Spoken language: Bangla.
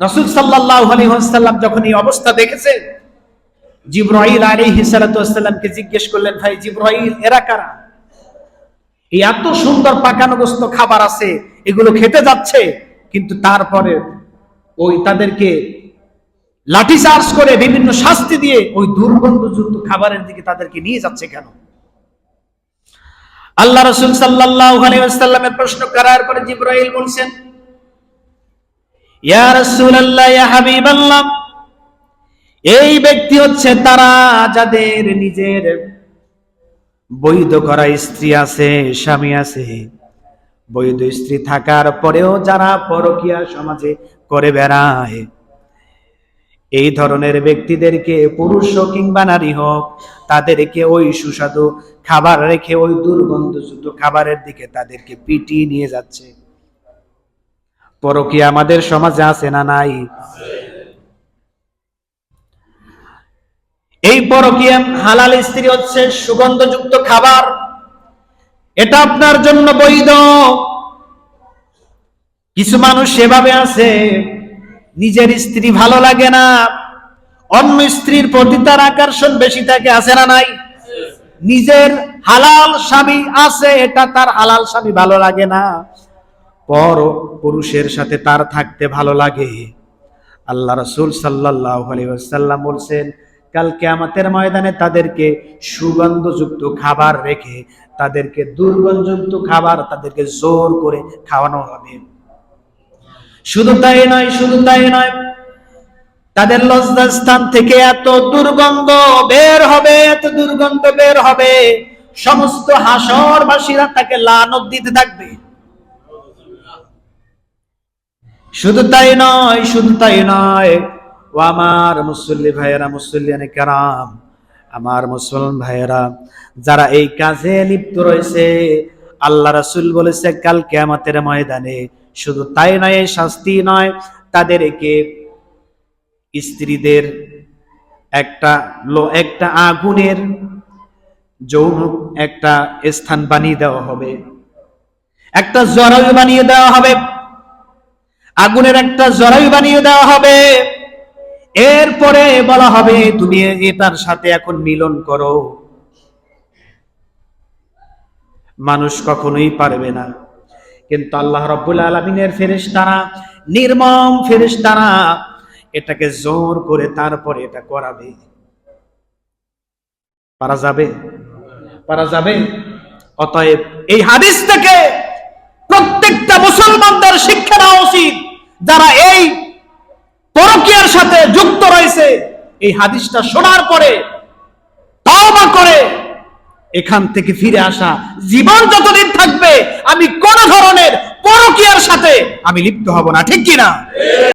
রসুল সাল্লাহ আলহিহাল্লাম যখন এই অবস্থা দেখেছে জিব্রাইল আলী হিসালাতামকে জিজ্ঞেস করলেন, ভাই জিব্রাইল, এরা কারা? এই এত সুন্দর পাকানো গোস্ত খাবার আছে, এগুলো খেতে যাচ্ছে। কিন্তু তারপরে ওই তাদেরকে লাঠি চার্জ করে বিভিন্ন শাস্তি দিয়ে ওই দুর্গন্ধযুক্ত খাবারের দিকে তাদেরকে নিয়ে যাচ্ছে কেন? আল্লাহ রসুল সাল্লাহ আলাইসাল্লামের প্রশ্ন করার পরে জিব্রাইল বলছেন এই ব্যক্তি হচ্ছে তারা যাদের নিজের বৈধ করা স্ত্রী আছে, স্বামী আছে। বৈধ স্ত্রী থাকার পরেও যারা পরকিয়া সমাজে করে বেড়ায়, এই ধরনের ব্যক্তিদেরকে পুরুষ হোক কিংবা নারী হোক, তাদেরকে ওই সুস্বাদু খাবার রেখে ওই দুর্গন্ধযুক্ত খাবারের দিকে তাদেরকে পিটিয়ে নিয়ে যাচ্ছে। পরকিয়া আমাদের সমাজে আছে না নাই? এই পরকিয়া হালাল স্ত্রী হচ্ছে সুগন্ধযুক্ত খাবার। এটা আপনার জন্য বৈধ। কিছু মানুষ সেভাবে আছে, নিজের স্ত্রী ভালো লাগে না, অন্য স্ত্রীর প্রতি তার আকর্ষণ বেশি থাকে, আছে না নাই? নিজের হালাল স্বামী আছে, এটা তার হালাল স্বামী ভালো লাগে না। পর পুরুষের সাথে তার থাকতে ভালো লাগে। আল্লাহ রসুল সাল্লাহ আলাইসাল্লাম বলছেন কালকে আমাদের ময়দানে তাদেরকে সুগন্ধযুক্ত খাবার রেখে তাদেরকে দুর্গন্ধযুক্ত খাবার তাদেরকে জোর করে খাওয়ানো হবে। শুধু তাই নয়, শুধু তাই নয়, তাদের লজ্জার স্থান থেকে এত দুর্গন্ধ বের হবে, এত দুর্গন্ধ বের হবে, সমস্ত হাসরবাসীরা তাকে লানত দিতে থাকবে। শুধু তাই নয়, শুধু তাই নয়। ও আমার মুসল্লি ভাইয়েরা, মুসল্লিয়ানে কারাম, আমার মুসলমান ভাইয়েরা, যারা এই কাজে লিপ্ত রয়েছে, আল্লাহ রাসুল বলেছে, কাল কেয়ামতের ময়দানে শুধু তাই নয় শাস্তি নয়, তাদেরকে স্ত্রীদের একটা লো, একটা আগুনের যৌন একটা স্থান বানিয়ে দেওয়া হবে। একটা জরায়ু বানিয়ে দেওয়া হবে। আগুনের একটা জরায়ু বানিয়ে দেওয়া হবে। এরপরে বলা হবে, তুমি এটার সাথে এখন মিলন করো। মানুষ কখনোই পারবে না। কিন্তু আল্লাহ রব্বুল আলমিনের ফেরেশ তারা নির্মম ফেরেশ তারা এটাকে জোর করে তারপরে এটা করাবে। পারা যাবে? পারা যাবে? অতএব এই হাদিস থেকে প্রত্যেকটা মুসলমানদের শিক্ষা যারা এই পরকিয়ার সাথে যুক্ত রয়েছে, এই হাদিসটা শোনার পরে তাওবা করে এখান থেকে ফিরে আসা জীবন যতদিন থাকবে, আমি কোন ধরনের পরকিয়ার সাথে আমি লিপ্ত হব না, ঠিক কিনা?